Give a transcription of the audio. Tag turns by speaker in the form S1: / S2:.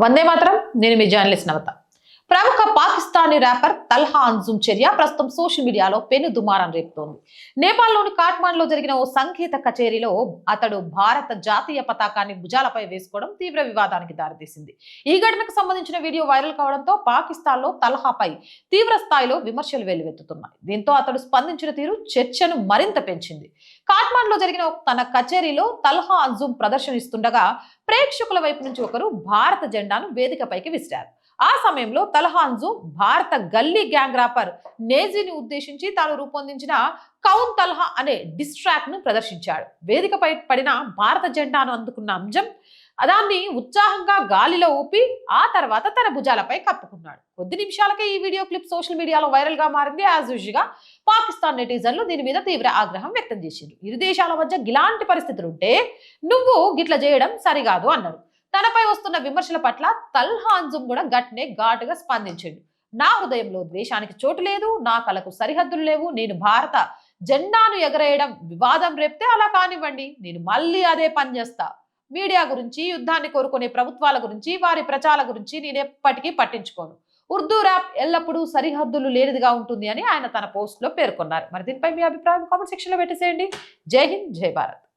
S1: వందే మాత్రం. నేను మీ జర్నలిస్ట్ నవత. ప్రముఖ పాకిస్తానీ ర్యాపర్ తల్హా అన్జుమ్ చర్య. ప్రస్తుతం సోషల్ మీడియాలో పెను దుమారం రేపుతోంది. నేపాల్లోని కాట్మాండ్లో జరిగిన ఓ సంగీత కచేరీలో అతడు భారత జాతీయ పతాకాన్ని భుజాలపై వేసుకోవడం తీవ్ర వివాదానికి దారితీసింది. ఈ ఘటనకు సంబంధించిన వీడియో వైరల్ కావడంతో పాకిస్తాన్లో తల్హాపై తీవ్ర స్థాయిలో విమర్శలు వెల్లువెత్తుతున్నాయి. దీంతో అతడు స్పందించిన తీరు చర్చను మరింత పెంచింది. కాట్మాండ్లో జరిగిన తన కచేరీలో తల్హా అన్జుమ్ ప్రదర్శనిస్తుండగా ప్రేక్షకుల వైపు నుంచి ఒకరు భారత జెండాను వేదికపైకి విసిరారు. ఆ సమయంలో తలహాన్జు భారత గల్లీ గ్యాంగ్ రాపర్ నేజీని ఉద్దేశించి తాను రూపొందించిన కౌన్ తల్హా అనే డిస్ట్రాక్ను ప్రదర్శించాడు. వేదికపై పడిన భారత జెండాను అందుకున్న అంజం దాన్ని ఉత్సాహంగా గాలిలో ఊపి ఆ తర్వాత తన భుజాలపై కప్పుకున్నాడు. కొద్ది నిమిషాలకే ఈ వీడియో క్లిప్ సోషల్ మీడియాలో వైరల్గా మారింది యాజ్ యూజుగా పాకిస్తాన్ నెటిజన్లు దీని మీద తీవ్ర ఆగ్రహం వ్యక్తం చేసిండ్రు. ఇరు దేశాల మధ్య ఇలాంటి పరిస్థితులు ఉంటే నువ్వు గిట్ల చేయడం సరికాదు అన్నారు. తనపై వస్తున్న విమర్శల పట్ల తల్హాన్జుమ్ కూడా గట్నే ఘాటుగా స్పందించాడు నా హృదయంలో ద్వేషానికి చోటు లేదు నా కళకు సరిహద్దులు లేవు నేను భారత జెండాను ఎగరేయడం వివాదం రేపితే అలా కానివ్వండి నేను మళ్ళీ అదే పని చేస్తా. మీడియా గురించి యుద్ధాన్ని కోరుకునే ప్రభుత్వాల గురించి వారి ప్రచారాల గురించి నేను ఎప్పటికీ పట్టించుకోను. ఉర్దూ ర్యాప్ ఎల్లప్పుడూ సరిహద్దులు లేనిదిగా ఉంటుంది అని ఆయన తన పోస్ట్లో పేర్కొన్నారు. మరి దీనిపై మీ అభిప్రాయం కామెంట్ సెక్షన్లో పెట్టేసేయండి. జై హింద్ జై భారత్.